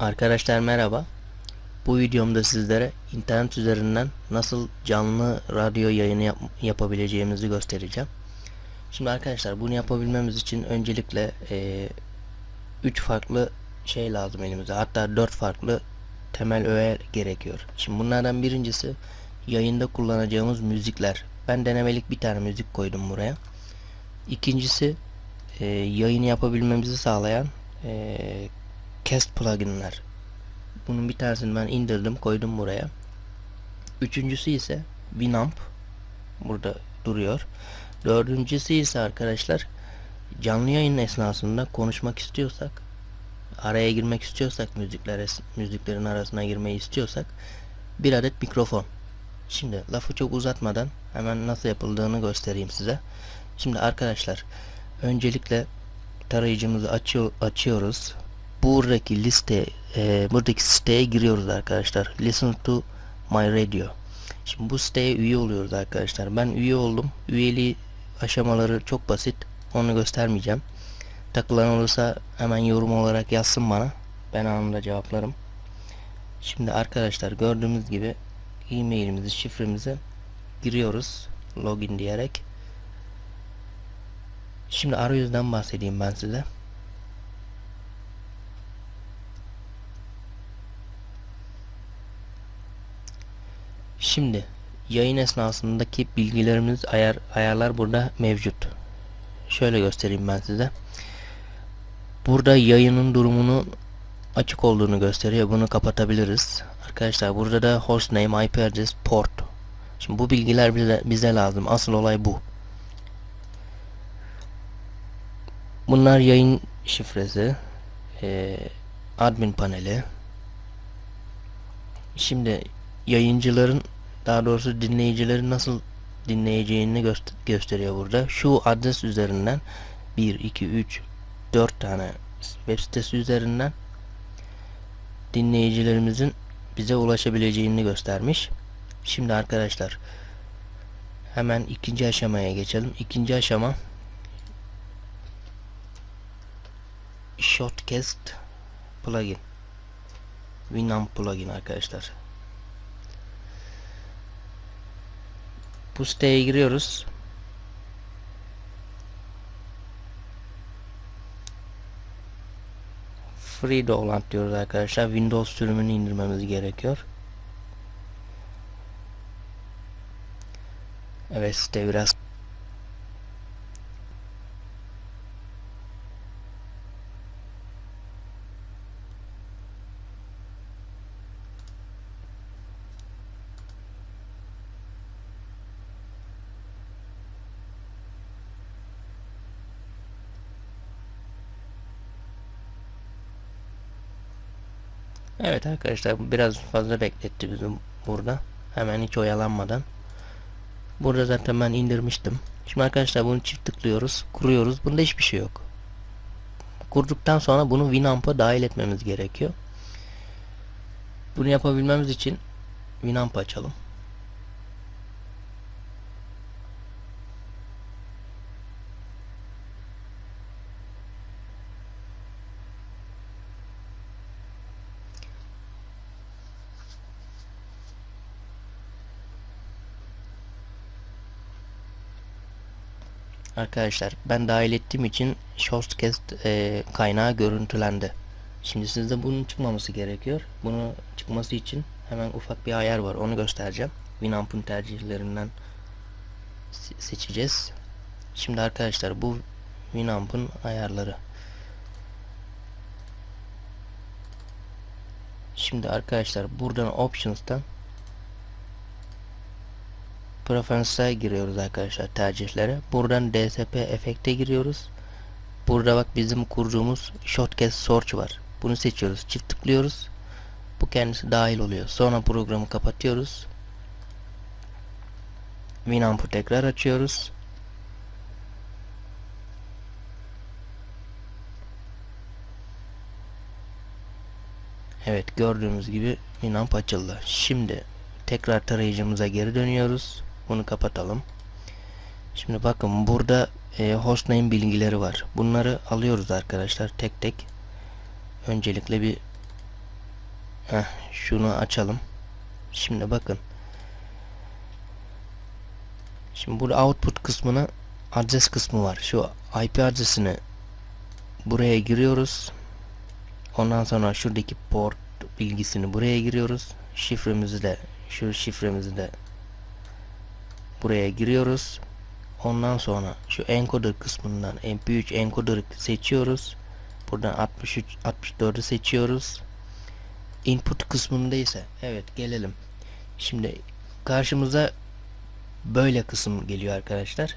Arkadaşlar merhaba. Bu videomda sizlere internet üzerinden nasıl canlı radyo yayını yap- yapabileceğimizi göstereceğim. Şimdi arkadaşlar bunu yapabilmemiz için öncelikle 3 farklı şey lazım elimize. Hatta 4 farklı temel öğe gerekiyor. Şimdi bunlardan birincisi yayında kullanacağımız müzikler. Ben denemelik bir tane müzik koydum buraya. İkincisi e, yayını yapabilmemizi sağlayan e, Cast pluginler. Bunun bir tanesini ben indirdim koydum buraya. Üçüncüsü ise Winamp. Burada duruyor. Dördüncüsü ise arkadaşlar canlı yayın esnasında konuşmak istiyorsak araya girmek istiyorsak müzikler müziklerin arasına girmeyi istiyorsak bir adet mikrofon. Şimdi lafı çok uzatmadan hemen nasıl yapıldığını göstereyim size. Şimdi arkadaşlar öncelikle tarayıcımızı açıyor, açıyoruz. Buradaki liste e, buradaki siteye giriyoruz arkadaşlar. Listen to my radio. Şimdi bu siteye üye oluyoruz arkadaşlar. Ben üye oldum. Üyeliği aşamaları çok basit. Onu göstermeyeceğim. Takılan olursa hemen yorum olarak yazsın bana. Ben anında cevaplarım. Şimdi arkadaşlar gördüğümüz gibi e-mailimizi, şifremizi giriyoruz. Login diyerek. Şimdi arayüzden bahsedeyim ben size. Şimdi yayın esnasındaki bilgilerimiz ayar ayarlar burada mevcut. Şöyle göstereyim ben size. Burada yayının durumunu açık olduğunu gösteriyor. Bunu kapatabiliriz. Arkadaşlar burada da hostname, IP address, port. Şimdi bu bilgiler bize, bize lazım. Asıl olay bu. Bunlar yayın şifresi, e, admin paneli. Şimdi yayıncıların daha doğrusu dinleyicilerin nasıl dinleyeceğini göster gösteriyor burada. Şu adres üzerinden 1, 2, 3, 4 tane web sitesi üzerinden dinleyicilerimizin bize ulaşabileceğini göstermiş. Şimdi arkadaşlar hemen ikinci aşamaya geçelim. İkinci aşama Shortcast plugin Winamp plugin arkadaşlar. Bu siteye giriyoruz. Free download diyoruz arkadaşlar. Windows sürümünü indirmemiz gerekiyor. Evet site biraz Evet arkadaşlar biraz fazla bekletti bizim burada. Hemen hiç oyalanmadan. Burada zaten ben indirmiştim. Şimdi arkadaşlar bunu çift tıklıyoruz. Kuruyoruz. Bunda hiçbir şey yok. Kurduktan sonra bunu Winamp'a dahil etmemiz gerekiyor. Bunu yapabilmemiz için Winamp açalım. Arkadaşlar ben dahil ettiğim için Shortcast e, kaynağı görüntülendi. Şimdi sizde bunun çıkmaması gerekiyor. Bunu çıkması için hemen ufak bir ayar var. Onu göstereceğim. Winamp'ın tercihlerinden se seçeceğiz. Şimdi arkadaşlar bu Winamp'ın ayarları. Şimdi arkadaşlar buradan Options'tan Preference'e giriyoruz arkadaşlar tercihlere. Buradan DSP efekte giriyoruz. Burada bak bizim kurduğumuz Shortcut Search var. Bunu seçiyoruz. Çift tıklıyoruz. Bu kendisi dahil oluyor. Sonra programı kapatıyoruz. Winamp'ı tekrar açıyoruz. Evet gördüğümüz gibi Winamp açıldı. Şimdi tekrar tarayıcımıza geri dönüyoruz. Bunu kapatalım. Şimdi bakın burada e, hostname bilgileri var. Bunları alıyoruz arkadaşlar tek tek. Öncelikle bir Heh, şunu açalım. Şimdi bakın. Şimdi burada output kısmına adres kısmı var. Şu IP adresini buraya giriyoruz. Ondan sonra şuradaki port bilgisini buraya giriyoruz. Şifremizi de şu şifremizi de buraya giriyoruz. Ondan sonra şu encoder kısmından MP3 encoder seçiyoruz. Buradan 63 64'ü seçiyoruz. Input kısmında ise evet gelelim. Şimdi karşımıza böyle kısım geliyor arkadaşlar.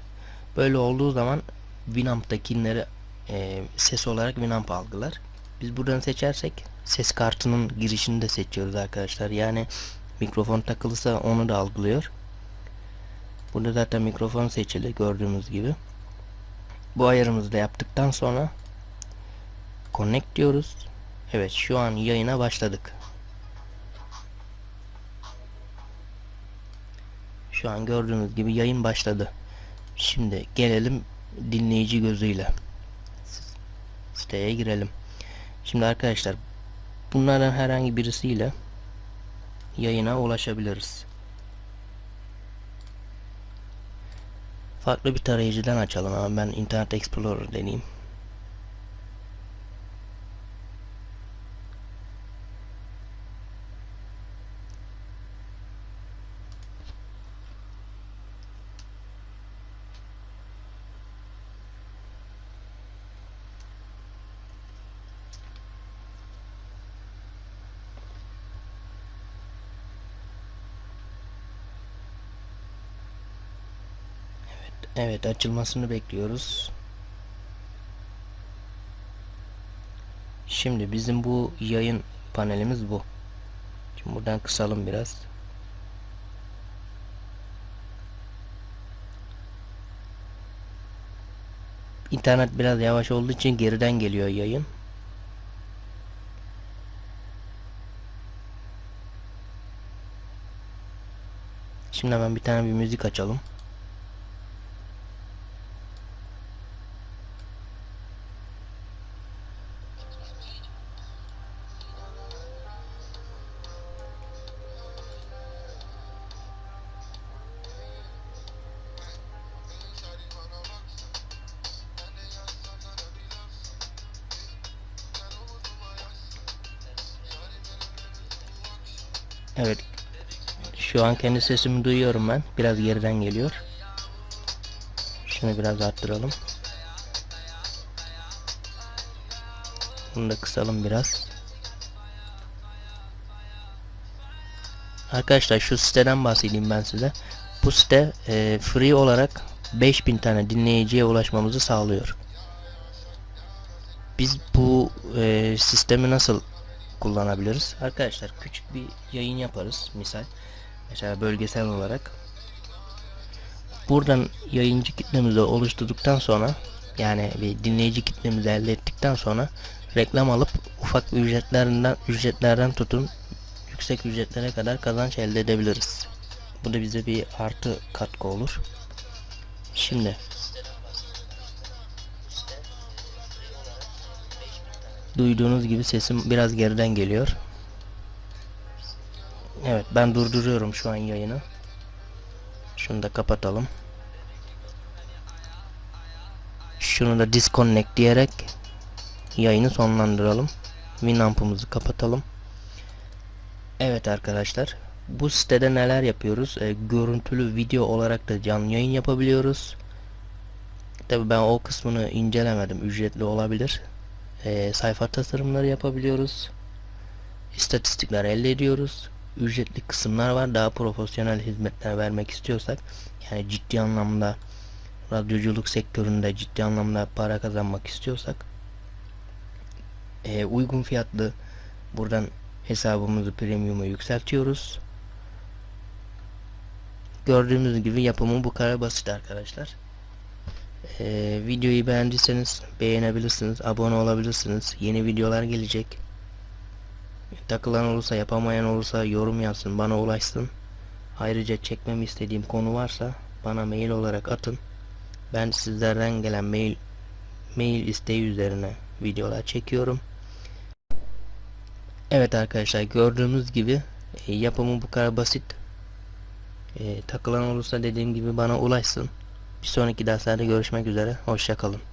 Böyle olduğu zaman Winamp'takileri e, ses olarak Winamp algılar. Biz buradan seçersek ses kartının girişini de seçiyoruz arkadaşlar. Yani mikrofon takılırsa onu da algılıyor. Burada zaten mikrofon seçili gördüğümüz gibi. Bu ayarımızı da yaptıktan sonra connect diyoruz. Evet şu an yayına başladık. Şu an gördüğünüz gibi yayın başladı. Şimdi gelelim dinleyici gözüyle. Siteye girelim. Şimdi arkadaşlar bunlardan herhangi birisiyle yayına ulaşabiliriz. Farklı bir tarayıcıdan açalım ama ben Internet Explorer deneyeyim. Evet açılmasını bekliyoruz. Şimdi bizim bu yayın panelimiz bu. Şimdi buradan kısalım biraz. İnternet biraz yavaş olduğu için geriden geliyor yayın. Şimdi hemen bir tane bir müzik açalım. Evet. Şu an kendi sesimi duyuyorum ben. Biraz geriden geliyor. Şunu biraz arttıralım. Bunu da kısalım biraz. Arkadaşlar şu siteden bahsedeyim ben size. Bu site e, free olarak 5000 tane dinleyiciye ulaşmamızı sağlıyor. Biz bu e, sistemi nasıl kullanabiliriz. Arkadaşlar küçük bir yayın yaparız misal. Mesela bölgesel olarak. Buradan yayıncı kitlemizi oluşturduktan sonra yani bir dinleyici kitlemizi elde ettikten sonra reklam alıp ufak ücretlerden ücretlerden tutun yüksek ücretlere kadar kazanç elde edebiliriz. Bu da bize bir artı katkı olur. Şimdi Duyduğunuz gibi sesim biraz geriden geliyor. Evet ben durduruyorum şu an yayını. Şunu da kapatalım. Şunu da disconnect diyerek yayını sonlandıralım. Winamp'ımızı kapatalım. Evet arkadaşlar. Bu sitede neler yapıyoruz? E, görüntülü video olarak da canlı yayın yapabiliyoruz. Tabi ben o kısmını incelemedim. Ücretli olabilir e, sayfa tasarımları yapabiliyoruz. İstatistikler elde ediyoruz. Ücretli kısımlar var. Daha profesyonel hizmetler vermek istiyorsak yani ciddi anlamda radyoculuk sektöründe ciddi anlamda para kazanmak istiyorsak e, uygun fiyatlı buradan hesabımızı premium'a yükseltiyoruz. Gördüğümüz gibi yapımı bu kadar basit arkadaşlar. Ee, videoyu beğendiyseniz beğenebilirsiniz, abone olabilirsiniz. Yeni videolar gelecek. Takılan olursa, yapamayan olursa yorum yazsın, bana ulaşsın. Ayrıca çekmemi istediğim konu varsa bana mail olarak atın. Ben sizlerden gelen mail mail isteği üzerine videolar çekiyorum. Evet arkadaşlar gördüğünüz gibi e, yapımı bu kadar basit. E, takılan olursa dediğim gibi bana ulaşsın. Bir sonraki derslerde görüşmek üzere. Hoşçakalın.